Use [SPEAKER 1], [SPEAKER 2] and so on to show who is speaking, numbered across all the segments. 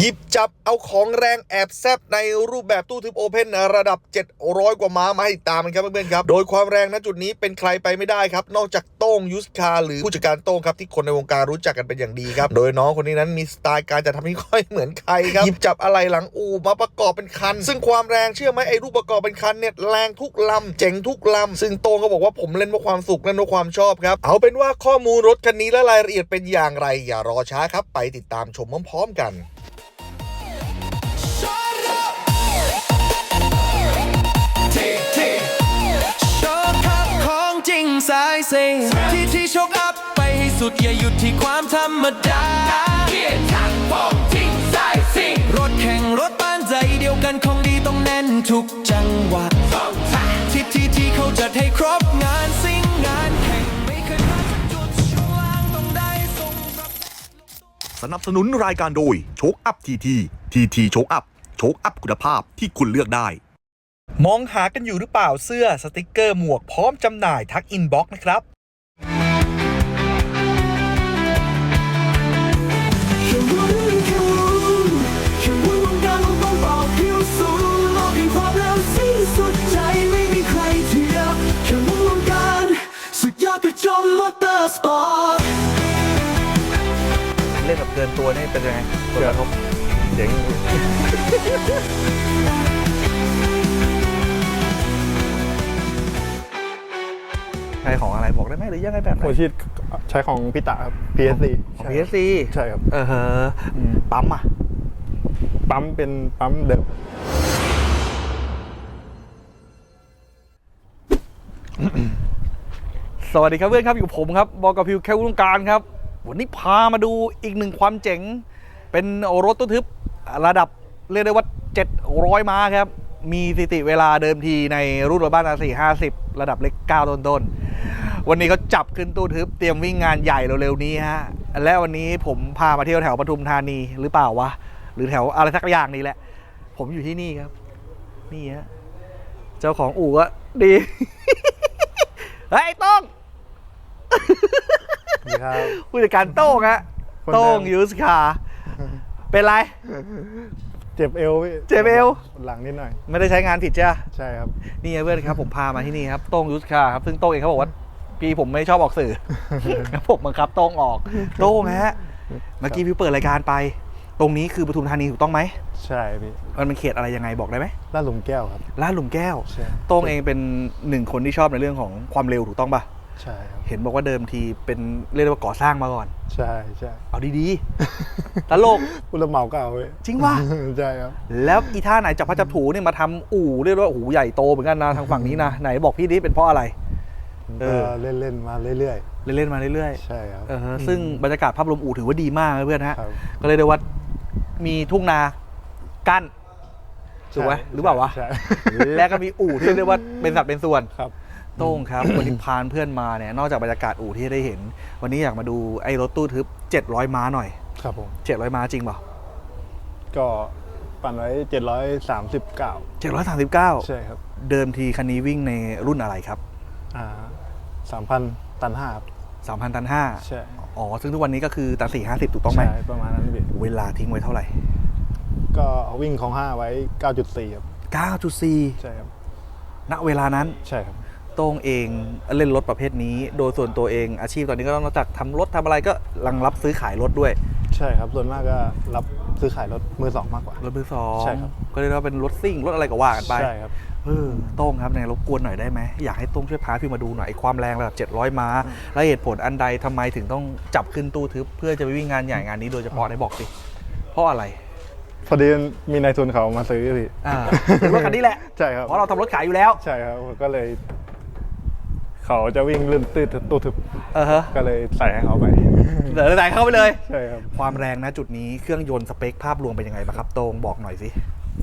[SPEAKER 1] หยิบจับเอาของแรงแอบแซบในรูปแบบตู้ทึบโอเพนระดับ 700 กว่าม้ามาให้ตามกันครับเพื่อนๆครับ โดยความแรงณจุดนี้เป็นใครไปไม่ได้ครับ นอกจากโต้งยุสคาหรือผู้จัดการโต้งครับที่คนในวงการรู้จักกันเป็นอย่างดีครับ โดยน้องคนนี้นั้นมีสไตล์การจะทำที่ค่อยเหมือนใครครับ หยิบจับอะไรหลังอูมาประกอบเป็นคัน ซึ่งความแรงเชื่อไหมไอ้รูปประกอบเป็นคันเนี่ยแรงทุกลำเจ๋งทุกลำซึ่งโต้งก็บอกว่าผมเล่นเพราะความสุขเล่นเพราะความชอบครับเอาเป็นว่าข้อมูลรถคันนี้และรายละเอียดเป็นอย่างไร อย่ารอช้าครับไปติดตามชมพร้อมๆกัน
[SPEAKER 2] จริงสายเซที่ที่โชคอัพไปให้สุดอย่าหยุดที่ความธรรมดาเกียร์ทั้งของจริงสายซิงรถแข่งรถบ้านใจเดียวกันของดีต้องแน่นทุกจังหวะที่ที่ที่เขาจัดให้ครบงานซิ่งงานแข่งไม่เคยพลาดสักจุดช่วงล่างต้องได้ทรงรับ
[SPEAKER 3] สนับสนุนรายการโดยโชคอัพทีทีทีทีโชคอัพโชคอัพคุณภาพที่คุณเลือกได้
[SPEAKER 1] มองหากันอยู่หรือเปล่าเสื้อสติกเกอร์หมวกพร้อมจำหน่ายทักอินบ็อกซ์นะครับ
[SPEAKER 4] แค่วุ้นแค่วุ้นแค่วุ้นวงการเราต้องบอกผิวสูงโลกแห่งความเร็วสิ้นสุดใจไม่มีใครเทียบแค่วุ้นวงการสุดยอดกระจอมมอเตอร์สปอร์ต
[SPEAKER 1] เล่นแบบเกินตัวนี่เป็นยังไงผลกระทบ
[SPEAKER 5] เจ๋ง
[SPEAKER 1] ใช้ของอะไรบอกได้ไหมหรือยังไงแบบไหน
[SPEAKER 5] โมชิตใช้ของพิตะครับ PSC
[SPEAKER 1] ของ
[SPEAKER 5] ใช่
[SPEAKER 1] PSC
[SPEAKER 5] ใช่ครับ
[SPEAKER 1] เออเฮอปั๊มอะ
[SPEAKER 5] ปั๊มเป็นปั๊มเดิม
[SPEAKER 1] สวัสดีครับเพื่อนครับอยู่กับผมครับบอกกับพิวแค่วุ้งการครับ วันนี้พามาดูอีกหนึ่งความเจ๋ง เป็นรถตู้ทึบระดับเรียกได้ว่า 700 ม้าครับ มีสถิติเวลาเดิมทีในรุ่นรถบ้านอาสี่ห้าสิบระดับเล็ก 9 ต้นๆ วันนี้เขาจับขึ้นตู้ทึบเตรียมวิ่งงานใหญ่เร็วๆนี้ฮะ และวันนี้ผมพามาเที่ยวแถวปทุมธานีหรือเปล่าวะ หรือแถวอะไรสักอย่างนี้แหละ ผมอยู่ที่นี่ครับ นี่ฮะ เจ้าของอู่ก็ดี เฮ้ยไอ้โต้อง
[SPEAKER 5] ครับ
[SPEAKER 1] ผู้จัดการโต้งฮะ
[SPEAKER 5] คนเดิม
[SPEAKER 1] โต้งยูสคาเป็นไร
[SPEAKER 5] เจ็บเอวพี่
[SPEAKER 1] เจ็บเอว
[SPEAKER 5] หลังนิดหน่อย
[SPEAKER 1] ไม่ได้ใช้งานผิดใช่ไหม
[SPEAKER 5] ใช่ครับ
[SPEAKER 1] นี่ไงเพื่อนครับผมพามาที่นี่ครับโต้งยูสคาครับซึ่งโต้งเองเขาบอกว่า พี่ผมไม่ชอบออกสื่อ ผมบังคับโต้งออกโต้งฮะเมื่อกี้พี่เปิดรายการไป ตรงนี้คือปทุมธานีถูกต้องไหม
[SPEAKER 5] ใช่พี่
[SPEAKER 1] มันเป็นเขตอะไรยังไงบอกได้ไหม
[SPEAKER 5] ลาดหลุมแก้วครับ
[SPEAKER 1] ลาดหลุมแก้ว
[SPEAKER 5] ใช่
[SPEAKER 1] โต้งเองเป็นหนึ่งคนที่ชอบในเรื่องของความเร็วถูกต้องปะ
[SPEAKER 5] ใช่ครับ
[SPEAKER 1] เห็นบอกว่าเดิมทีเป็นเรียกได้ว่าก่อสร้างมาก่อน
[SPEAKER 5] ใช่ใช่
[SPEAKER 1] เอาดีๆตลก
[SPEAKER 5] ผู้รับเหมาเก่าพี่
[SPEAKER 1] จริงวะ
[SPEAKER 5] ใช่ครับ
[SPEAKER 1] แล้วอีท่าไหนจับพระจับถูเนี่ยมาทำอู่เรียกว่าโอ้โหใหญ่โตเหมือนกันนะทางฝั่งนี้นะไหนบอกพี่ดิเป็นเพราะอะไร เอ
[SPEAKER 5] ก็
[SPEAKER 1] อ
[SPEAKER 5] เล่นเล่นๆมาเรื่อย
[SPEAKER 1] เล่นๆมาเรื่อย
[SPEAKER 5] ๆใช่ครับ
[SPEAKER 1] ๆเออฮะซึ่งบรรยากาศภาพรวมอู่ถือว่าดีมากนะเพื่อนฮะ
[SPEAKER 5] ครับ
[SPEAKER 1] ก็เลยได้ว่ามีทุ่งนากั้นถูกไหม
[SPEAKER 5] ใช่
[SPEAKER 1] หรือเปล่าวะ
[SPEAKER 5] ใช่
[SPEAKER 1] และก็มีอู่ที่เรียกว่าเป็นสัดเป็นส่วน
[SPEAKER 5] ครับ
[SPEAKER 1] โต้งครับวันนี้พานเพื่อนมาเนี่ยนอกจากบรรยากาศอู่ที่ได้เห็น วันนี้อยากมาดูไอ้รถตู้ทึบ700 ม้าหน่อย
[SPEAKER 5] ครับผม
[SPEAKER 1] 700 ม้าจริงเปล่า
[SPEAKER 5] ก็ปั่นไว้739
[SPEAKER 1] 739
[SPEAKER 5] ใช่ครับ
[SPEAKER 1] เดิมทีคันนี้วิ่งในรุ่นอะไรครับ
[SPEAKER 5] อ่า3,000ตันห้าครับ
[SPEAKER 1] 3,000ตัน5
[SPEAKER 5] ใช่
[SPEAKER 1] อ๋อ ซึ่งทุกวันนี้ก็คือตัน4 50ถูกต้องไหม
[SPEAKER 5] ใช่ประมาณนั้นพี่
[SPEAKER 1] เวลาทิ้งไว้เท่าไหร่
[SPEAKER 5] ก็วิ่งของ5ไว้9.4ครับ
[SPEAKER 1] 9.4
[SPEAKER 5] ใช่ครับ
[SPEAKER 1] ณเวลานั้น
[SPEAKER 5] ใช่ครับ
[SPEAKER 1] โต้งเองเล่นรถประเภทนี้ โดยส่วนตัวเองอาชีพตอนนี้ก็ต้องนอกจากทำรถทำอะไรก็รังรับซื้อขายรถด้วย
[SPEAKER 5] ใช่ครับส่วนมากก็รับซื้อขายรถมือสองมากกว่า
[SPEAKER 1] รถมือสอง
[SPEAKER 5] ใช่ครับ
[SPEAKER 1] ก็เรียกว่าเป็นรถซิ่งรถอะไรก็ว่ากันไป
[SPEAKER 5] ใช่ครับ
[SPEAKER 1] เออโต้งครับในรบกวนหน่อยได้ไหมอยากให้โต้งช่วยพาพี่มาดูหน่อยไอ้ความแรงระดับ 700 ม้า และเหตุผลอันใดทำไมถึงต้องจับขึ้นตู้ทึบ เพื่อจะไปวิ่งงานใหญ่งานนี้โดยเฉพาะไหนบอกสิเพราะอะไร
[SPEAKER 5] พอดีมีนายทุนเขามาซื้อพี่
[SPEAKER 1] อ่าเป็นรถคันนี้แหละ
[SPEAKER 5] ใช่ครับ
[SPEAKER 1] เพราะเราทำรถขายอยู่แล้ว
[SPEAKER 5] ใช่ครับก็เลย เขาจะวิ่งลื่นตื้นตู้ทึบ
[SPEAKER 1] เออฮะ
[SPEAKER 5] ก็เลยใส่ให้เขาไป
[SPEAKER 1] เดี๋ยวใส่เข้าไปเลย
[SPEAKER 5] ใช่ครับ
[SPEAKER 1] ความแรงนะจุดนี้เครื่องยนต์สเปคภาพรวมเป็นยังไงบ้างครับโตงบอกหน่อยสิ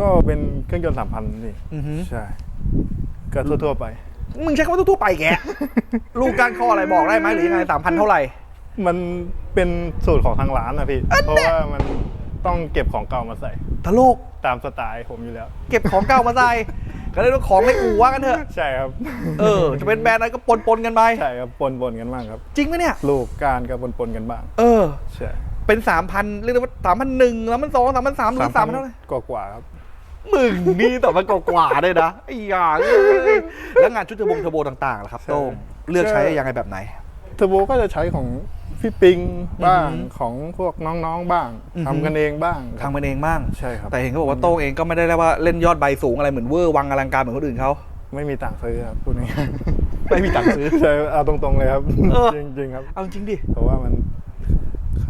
[SPEAKER 5] ก็เป็นเครื่องยนต์สามพันนี่
[SPEAKER 1] อือฮึ
[SPEAKER 5] ใช่ ก็ทั่วๆไป
[SPEAKER 1] มึงใช้คำว่าทั่วๆไปแก ลูกการข้ออะไรบอกได้ไหมหรือยังไงสามพันเท่าไหร่
[SPEAKER 5] มันเป็นสูตรของทางร้านนะพี่ เพราะว่ามันต้องเก็บของเก่ามาใส่
[SPEAKER 1] ตลก
[SPEAKER 5] ตามสไตล์ผมอยู่แล้ว
[SPEAKER 1] เก็บของเก่ามาใส่ ก็เลยต้องของในอู่ว่ากันเถอะ
[SPEAKER 5] ใช่ครับ
[SPEAKER 1] เออ จะเป็นแบรนด์อะไรก็ปนๆกันไป
[SPEAKER 5] ใช่ครับปนๆกันบ้างครับ
[SPEAKER 1] จริงไหมเนี่ย
[SPEAKER 5] ลูกการก็ปนๆกันบ้าง
[SPEAKER 1] เออ
[SPEAKER 5] ใช่
[SPEAKER 1] ไปเป็นสามพันเรียกได้ว่าสามพันหนึ่งสามพันสองสามพันสามหรือสามพันเท่าไหร่
[SPEAKER 5] กว่ากว่าๆครับ
[SPEAKER 1] มึงนี่แต่มันกว่าๆเลยนะไอ้ยาเอ้ยแล้วงานชุดเทอร์โบเทอร์โบต่างๆล่ะครับ
[SPEAKER 5] ใช่
[SPEAKER 1] โต้งเลือกใช้
[SPEAKER 5] ก็
[SPEAKER 1] ยังไงแบบไหน
[SPEAKER 5] เทอร์โบก็จะใช้ของพี่ปิงบ้าง
[SPEAKER 1] อือหือ
[SPEAKER 5] ของพวกน้องๆบ้าง
[SPEAKER 1] อือหือ
[SPEAKER 5] ทำกันเองบ้างครับ
[SPEAKER 1] ทำมันเองบ้าง
[SPEAKER 5] ใช่ครับ
[SPEAKER 1] แต่เห็นเขาบอกว่าโต้งเองก็ไม่ได้เรียกว่าเล่นยอดใบสูงอะไรเหมือนเวอร์วังอลังการเหมือนคนอื่นเขา
[SPEAKER 5] ไม่มีต่างค์ซื้อครับพูดง่ายๆ
[SPEAKER 1] ไม่มีตังค์ซื้อ
[SPEAKER 5] ใช่เอาตรงๆเลยครับ
[SPEAKER 1] เออ
[SPEAKER 5] จริงๆครับ
[SPEAKER 1] เอาจริงดิ
[SPEAKER 5] เพราะว่ามันค่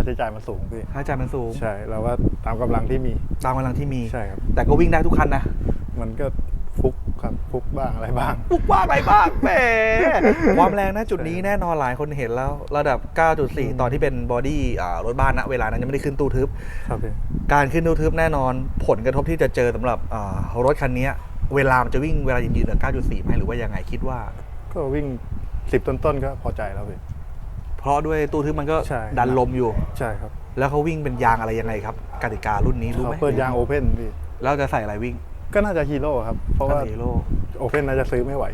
[SPEAKER 5] าใช้จ่ายมันสูงพี่
[SPEAKER 1] ค่าใช้จ่ายมันสูง
[SPEAKER 5] ใช่เราก็ตามกำลังที่มี
[SPEAKER 1] ตามกำลังที่มี
[SPEAKER 5] ใช่ครับ
[SPEAKER 1] แต่ก็วิ่งได้ทุกคันนะ
[SPEAKER 5] มันก็ฟุกครับฟุกบ้างอะไรบ้าง
[SPEAKER 1] ปุกบ้างอะไรบ้างแหม ความแรงนะจุดนี้แน่นอนหลายคนเห็นแล้ว ระดับ 9.4 ตอนที่เป็นบอดี้อ่ารถบ้านนะเวลานั้นยังไม่ได้ขึ้นตู้ทึบ
[SPEAKER 5] ครับพี่
[SPEAKER 1] การขึ้นตู้ทึบแน่นอน ผลกระทบที่จะเจอสำหรับอ่ารถคันนี้เวลามันจะวิ่งเวลายืนๆกับ9.4ไหมหรือว่ายังไงคิดว่า
[SPEAKER 5] ก็วิ่งสิบต้นๆก็พอใจแล้วพี่
[SPEAKER 1] เพราะด้วยตู้ทึบมันก็
[SPEAKER 5] ใช่
[SPEAKER 1] ดันลมอยู่
[SPEAKER 5] ใช่ครับ
[SPEAKER 1] แล้วเขาวิ่งเป็นยางอะไรยังไงครับกติการุ่นนี้รู้
[SPEAKER 5] เขา
[SPEAKER 1] ไหม
[SPEAKER 5] เปิดยางโอเพนพี่
[SPEAKER 1] แล้วจะใส่อะไรวิ่ง
[SPEAKER 5] ก็น่าจะฮีโร่ครับ เพราะว่า
[SPEAKER 1] ฮีโร่
[SPEAKER 5] โอเพนน่าจะซื้อไม่ไหว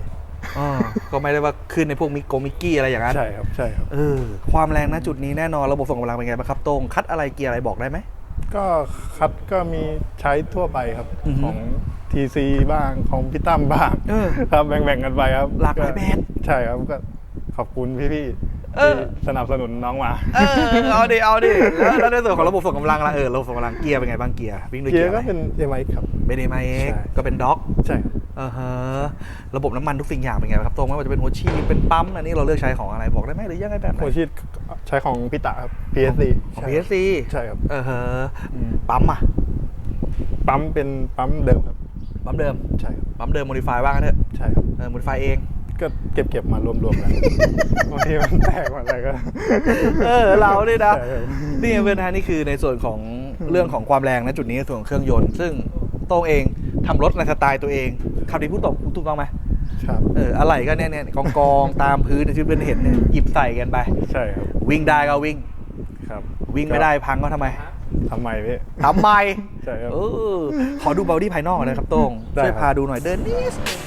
[SPEAKER 1] อ่าก็ไม่ได้ว่าขึ้นในพวกมิกโกมิกกี้อะไรอย่างนั้น
[SPEAKER 5] ใช่ครับ ใช่ครับ
[SPEAKER 1] เออความแรงนะจุดนี้แน่นอนระบบส่งกำลังเป็นไงบ้างครับโต้งคัดอะไรเกียร์อะไรบอกได้ไหม
[SPEAKER 5] ก็คัดก็มีใช้ทั่วไปครับ
[SPEAKER 1] อือฮึ
[SPEAKER 5] ของ TC บ้างของพี่ตั้มบ้าง
[SPEAKER 1] เออ
[SPEAKER 5] ครับแบ่งๆกันไปครับ
[SPEAKER 1] หลากหลายแบรนด์
[SPEAKER 5] ใช่ครับก็ขอบคุณพี่
[SPEAKER 1] เอ
[SPEAKER 5] ๆ
[SPEAKER 1] อ
[SPEAKER 5] ที่สนับสนุนน้องมา
[SPEAKER 1] เออเอาดิเอาดิแล้วแล้วในส่วนของระบบส่งกำลังล่ะเออระบบส่งกำลังเกียร์เป็นไงบ้างเกียร์วิ่งด้วย
[SPEAKER 5] เกี
[SPEAKER 1] เกี
[SPEAKER 5] ย
[SPEAKER 1] ยร์
[SPEAKER 5] ร์ก็
[SPEAKER 1] อะไร
[SPEAKER 5] เป็น MI ครับ
[SPEAKER 1] เป็นเอ็มไอเอ็ก
[SPEAKER 5] ใช่
[SPEAKER 1] ก็เป็นด็อก
[SPEAKER 5] ใช่ครับ
[SPEAKER 1] เออฮะระบบน้ำมันทุกสิ่งอย่างเป็นไงบ้างครับโต้งไม่ว่าจะเป็นหัวฉีดเป็นปั๊มอันนี้เราเลือกใช้ของอะไรบอกได้ไหมหรือยังไงแบบไหน
[SPEAKER 5] หัวชีดใช้ของพี่ตะครับ PSC
[SPEAKER 1] ของ
[SPEAKER 5] ใช่ครับ
[SPEAKER 1] PSC
[SPEAKER 5] ใช่ครับ
[SPEAKER 1] เออฮะ
[SPEAKER 5] อืม
[SPEAKER 1] ปั๊มอะ
[SPEAKER 5] ปั๊มเป็นปั๊มเดิมครับ
[SPEAKER 1] ปั๊มเดิม
[SPEAKER 5] ใช่ครับ
[SPEAKER 1] ปั๊มเดิมโมดิฟายบ้างกันเถอะ
[SPEAKER 5] ใช่ครับ
[SPEAKER 1] เออโมดิฟายเอง
[SPEAKER 5] ก็เก็บเก็บๆมารวมๆกันบางทีมันแตกมันอะไรก็
[SPEAKER 1] เออเราเนี่ยนะ
[SPEAKER 5] ใช่ครับ
[SPEAKER 1] นี่เพื่อนฮะนี่คือในส่วนของเรื่องของความแรงนะจุดนี้ในส่วนของเครื่องยนต์ ซึ่งโต้งเองทำรถในสไตล์ตัวเองขับดีพูดตรงถูกต้องไหม
[SPEAKER 5] ครับ
[SPEAKER 1] เอออะไรก็เนี่ยเนี่ยกองกองๆตามพื้นที่เพื่อนเห็นเนี่ยหยิบใส่กันไป
[SPEAKER 5] ใช่ครับ
[SPEAKER 1] วิ่งได้ก็วิ่ง
[SPEAKER 5] ครับ
[SPEAKER 1] วิ่งไม่ได้พังก็ทำไม
[SPEAKER 5] ทำไมพี่
[SPEAKER 1] ทำไม
[SPEAKER 5] ใช่ครับ
[SPEAKER 1] เออขอดูบอดี้ภายนอกหน่อยนะครับโต้ง
[SPEAKER 5] ได้
[SPEAKER 1] ช่วย
[SPEAKER 5] ครับ
[SPEAKER 1] พาดูหน่อยเดินนิดนึง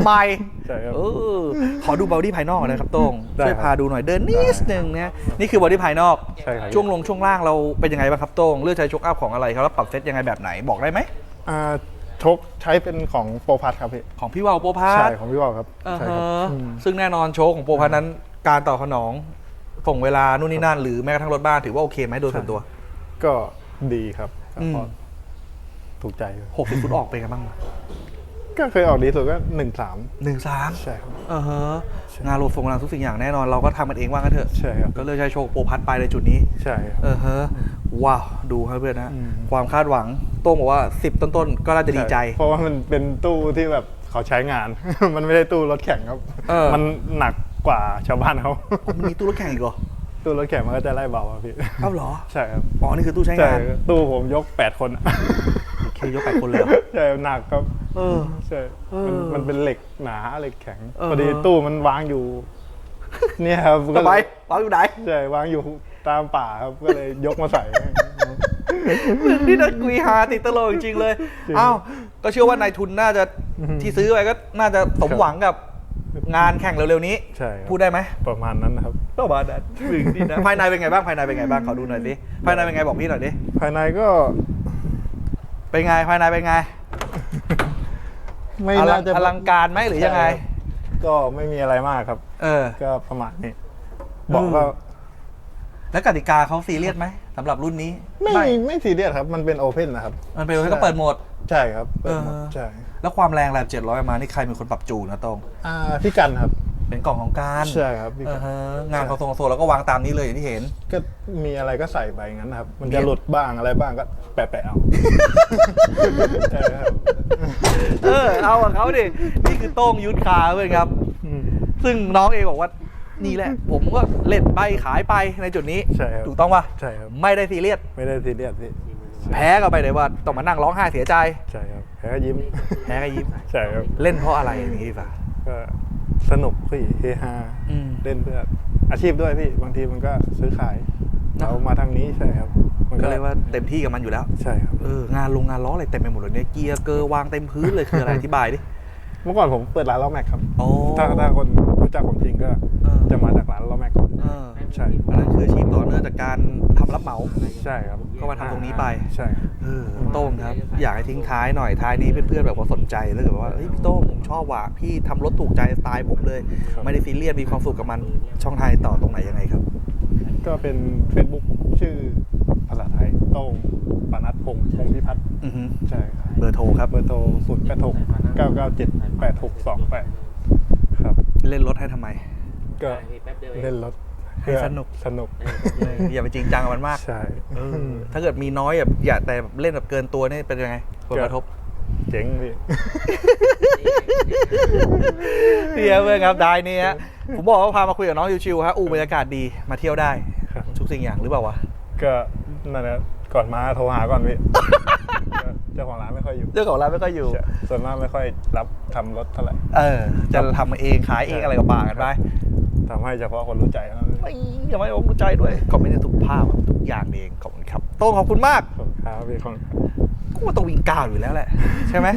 [SPEAKER 5] พี่
[SPEAKER 1] ทำไม
[SPEAKER 5] ใช่ครับ
[SPEAKER 1] เออขอดูบอดี้ภายนอกหน่อยนะครับโต้ง
[SPEAKER 5] ได้
[SPEAKER 1] ช่วย
[SPEAKER 5] ครับ
[SPEAKER 1] พาดูหน่อยเดินนิดนึงนะนี่คือบอดี้ภายนอก
[SPEAKER 5] ใช่ครับ
[SPEAKER 1] ช่วงลงช่วงล่างเราเป็นยังไงบ้างครับโต้งเลือกใช้ชกอัพของอะไรครับแล้วปรับเซตยังไงแบบไหนบอกได้ไหม
[SPEAKER 5] อ่าชกใช้เป็นของโปรพัทครับพี่
[SPEAKER 1] ของพี่วาวโปรพา
[SPEAKER 5] ใช่
[SPEAKER 1] ร์
[SPEAKER 5] ของพี่วอลครับ
[SPEAKER 1] อ่า
[SPEAKER 5] ใช่
[SPEAKER 1] ฮะ
[SPEAKER 5] ครับอืม
[SPEAKER 1] ซึ่งแน่นอนโชว์ของโปรพาร์ทนั้น การต่อขนองส่งเวลานู่นนี่นั่นหรือแม้กระทั่งรถบ้านถือว่าโอเคไหมโดยส่วนตัว
[SPEAKER 5] ก็ดีครับ
[SPEAKER 1] อืม
[SPEAKER 5] ก็ถูกใจอยู่
[SPEAKER 1] 60ฟุตออกเป็นไงบ้าง
[SPEAKER 5] ก็เคยออกดีสุดก็หนึ่งสาม
[SPEAKER 1] หนึ่งสาม
[SPEAKER 5] ใช่ครับ
[SPEAKER 1] เออฮะงานโหลดส่งกำลังทุกสิ่งอย่างแน่นอนเราก็ทำมันเองว่างั้นเถอะ
[SPEAKER 5] ใช่ครับ
[SPEAKER 1] ก็เลยใช้โชว์โปรพัทไปในจุดนี้
[SPEAKER 5] ใช่ครับ
[SPEAKER 1] เออฮะว้าวดูครับเพื่อนนะ
[SPEAKER 5] อืม
[SPEAKER 1] ความคาดหวังโต้งบอกว่า 10 ต้นๆ ก็น่าจะดีใจ
[SPEAKER 5] เพราะว่ามันเป็นตู้ที่แบบเขาใช้งาน มันไม่ได้ตู้รถแข่งครับ
[SPEAKER 1] เออ
[SPEAKER 5] มันหนักกว่าชาวบ้านเขา
[SPEAKER 1] มันมีตู้รถแข่งอีกเหรอ
[SPEAKER 5] ตู้รถแข่งมันก็จะไล่เบาอะพี่
[SPEAKER 1] เอ้าเหรอ
[SPEAKER 5] ใช่ครับ
[SPEAKER 1] อ๋อ นี่คือตู้ใช้
[SPEAKER 5] ใช่
[SPEAKER 1] งาน
[SPEAKER 5] ตู้ผมยกแปดคนอะ
[SPEAKER 1] เคยกแปดคนเลยเหรอ
[SPEAKER 5] ใช่หนักครับ
[SPEAKER 1] เออ
[SPEAKER 5] ใช่
[SPEAKER 1] เออ
[SPEAKER 5] มันมันเป็นเหล็กหนาเหล็กแข็ง
[SPEAKER 1] เออ
[SPEAKER 5] พอดีตู้มันวางอยู่ เนี่ยครับก็
[SPEAKER 1] ทำ
[SPEAKER 5] เล
[SPEAKER 1] ไม
[SPEAKER 5] ยวา
[SPEAKER 1] งอยู่ไหน
[SPEAKER 5] ใช่วางอยู่ตามป่าครับก็เลยยกมาใส่
[SPEAKER 1] มึงนี่นะกุยฮาติดตลกจริงๆเลย
[SPEAKER 5] จริง
[SPEAKER 1] อ้าวก็เชื่อว่านายทุนน่าจะ
[SPEAKER 5] อืม
[SPEAKER 1] ที่ซื้อไปก็น่าจะสมหวังกับงานแข่งเร็วๆนี้
[SPEAKER 5] ใช่ครับ
[SPEAKER 1] พูดได้ไหม
[SPEAKER 5] ประมาณนั้นนะครับ
[SPEAKER 1] ประมาณนั้นมึงนี่นะภายในเป็นไงบ้างภายในเป็นไงบ้างขอดูหน่อยสิภายในเป็นไงบอกพี่หน่อยดิ
[SPEAKER 5] ภายในก็
[SPEAKER 1] เป็นไงภายในเป็นไง
[SPEAKER 5] ไม่
[SPEAKER 1] อลั
[SPEAKER 5] น่างจะ
[SPEAKER 1] อลังการไหมหรือยังไง
[SPEAKER 5] ใช่ครับก็ไม่มีอะไรมากครับ
[SPEAKER 1] เออ
[SPEAKER 5] ก็ประมาณนี้บอกก็
[SPEAKER 1] แล้วกติกาเขาซีเรียสไหมสสำหรับรุ่นนี้
[SPEAKER 5] ไม่ไม่ซีเรียสครับ มันเป็นโอเพนนะครับ
[SPEAKER 1] มันเป็นก็เปิดโหมด
[SPEAKER 5] ใช่ครับเปิดหมด
[SPEAKER 1] เออ
[SPEAKER 5] ใช่
[SPEAKER 1] แล้วความแรงแรง700มานี่ใครเป็นคนปรับจูนนะตรง
[SPEAKER 5] อ่าพี่กันครับ
[SPEAKER 1] เป็นกล่องของการ
[SPEAKER 5] ใช่ครับพี่
[SPEAKER 1] เอ
[SPEAKER 5] กั
[SPEAKER 1] อนฮะงานคอนโซลคอนโซลแล้วก็วางตามนี้เลยอย่างที่เห็น
[SPEAKER 5] ก็มีอะไรก็ใส่ไปงั้นนะครับ มัน
[SPEAKER 1] มี
[SPEAKER 5] จะหลุดบ้างอะไรบ้างก็แปะๆเอาใช่ครับ
[SPEAKER 1] เออเอากับเขาดินี่คือโต้งยุทธคาเพื่อนครับ
[SPEAKER 5] อืม
[SPEAKER 1] ซึ่งน้องเองบอกว่านี่แหละ ผมก็เล่นไปขายไปในจุดนี้
[SPEAKER 5] ใช่ครับ
[SPEAKER 1] ถูกต้องปะ
[SPEAKER 5] ใช่ครับ
[SPEAKER 1] ไม่ได้ซีเรียส
[SPEAKER 5] ไม่ได้ซีเรียสพี่
[SPEAKER 1] แพ้ก็ไปเลยว่าต้องมานั่งร้องไห้เสียใจ
[SPEAKER 5] ใช่ครับแพ้ก็ยิ้ม
[SPEAKER 1] แพ้ก็ยิ้ม
[SPEAKER 5] ใช่ครับ
[SPEAKER 1] เล่นเพราะอะไรอย่างนี้ป่ะ
[SPEAKER 5] ก็ สนุกพี่เฮฮา
[SPEAKER 1] อืม
[SPEAKER 5] เล่นเพื่ออาชีพด้วยพี่บางทีมันก็ซื้อขาย
[SPEAKER 1] เนอะ
[SPEAKER 5] เรามาทางนี้ใช่ครับมัน
[SPEAKER 1] ก็เลยว่าเต็มที่กับมันอยู่แล้ว
[SPEAKER 5] ใช่ครับ
[SPEAKER 1] เอองานลงงานล้ออะไรเต็มไปหมดเลยเนี่ยเกียร์เกอร์วางเต็มพื้นเลยคืออะไร อธิบายดิ
[SPEAKER 5] เมื่อก่อนผมเปิดร้านล้อแม็กครับ
[SPEAKER 1] โอ้
[SPEAKER 5] ถ้าถ้าคนรู้จักผมจริงก็
[SPEAKER 1] เออ
[SPEAKER 5] จะมาจากร้านล้อแม็ก
[SPEAKER 1] เออ
[SPEAKER 5] ใช่
[SPEAKER 1] อันนั้นคืออาชีพต่อเนื่องจากการทำรับเหมา
[SPEAKER 5] ใช่ครับ
[SPEAKER 1] ก็มาทำตรงนี้ไป
[SPEAKER 5] ใช่ครับ
[SPEAKER 1] เออโต้งครับ อยากให้ทิ้งท้ายหน่อยท้ายนี้เพื่อนๆแบบว่าสนใจแล้วแบบว่าเฮ้ยพี่โต้งผมชอบว่ะพี่ทำรถถูกใจสไตล์ผมเลย
[SPEAKER 5] ครับ
[SPEAKER 1] ไม่ได้ซีเรียสมีความสุขกับมันช่องทางติดต่อตรงไหนยังไงครับ
[SPEAKER 5] ก็เป็น Facebook ชื่อภาษาไทยโต้งปนัดพงษ์พงษ์พิพัฒน์
[SPEAKER 1] อือฮึ
[SPEAKER 5] ใช่ครับ
[SPEAKER 1] เบอร์โทรครับ
[SPEAKER 5] เบอร์โทรศูนย์แปดหกเก้าเก้าเจ็ดแปดหกสองแปดครับ
[SPEAKER 1] เล่นรถให้ทำไม
[SPEAKER 5] ก็เล่นรถ
[SPEAKER 1] ให้สนุก
[SPEAKER 5] สนุก
[SPEAKER 1] เอออย่าไปจริงจังกับมันมาก
[SPEAKER 5] ใช่
[SPEAKER 1] เออถ้าเกิดมีน้อยแบบอย่าแต่แบบเล่นแบบเกินตัวนี่เป็นยังไงผลกระทบ
[SPEAKER 5] เจ๋งพี่
[SPEAKER 1] เดียวเพื่อนครับได้นี่ฮะผมบอกว่าพามาคุยกับน้องชิวๆฮะอูบรรยากาศดีมาเที่ยวได้
[SPEAKER 5] ครับ
[SPEAKER 1] ทุกสิ่งอย่างหรือเปล่าวะ
[SPEAKER 5] ก็นั่นแหละก่อนมาโทรหาก่อนพี่ก็เจ้าของร้านไม่ค่อยอยู่
[SPEAKER 1] เจ้าของร้านไม่ค่อยอยู่
[SPEAKER 5] ใช่ส่วนมากไม่ค่อยรับทำรถเท่าไหร่
[SPEAKER 1] เออ จะทำเองขายเองอะไรก็ป่ากันไป
[SPEAKER 5] ทำให้เฉพาะคนรู้ใจเท่านั้น
[SPEAKER 1] ไม่อย่าไม่รู้ใจด้วยคอมเมนต์ทุกภาพทุกอย่างเองขอบคุณครับโต้งขอบคุณมาก
[SPEAKER 5] ขอบคุณครับพี่ขอบคุณครับ
[SPEAKER 1] กูว่าต้องวิ่งก้าวอยู่แล้วแหละ ใช่ไหม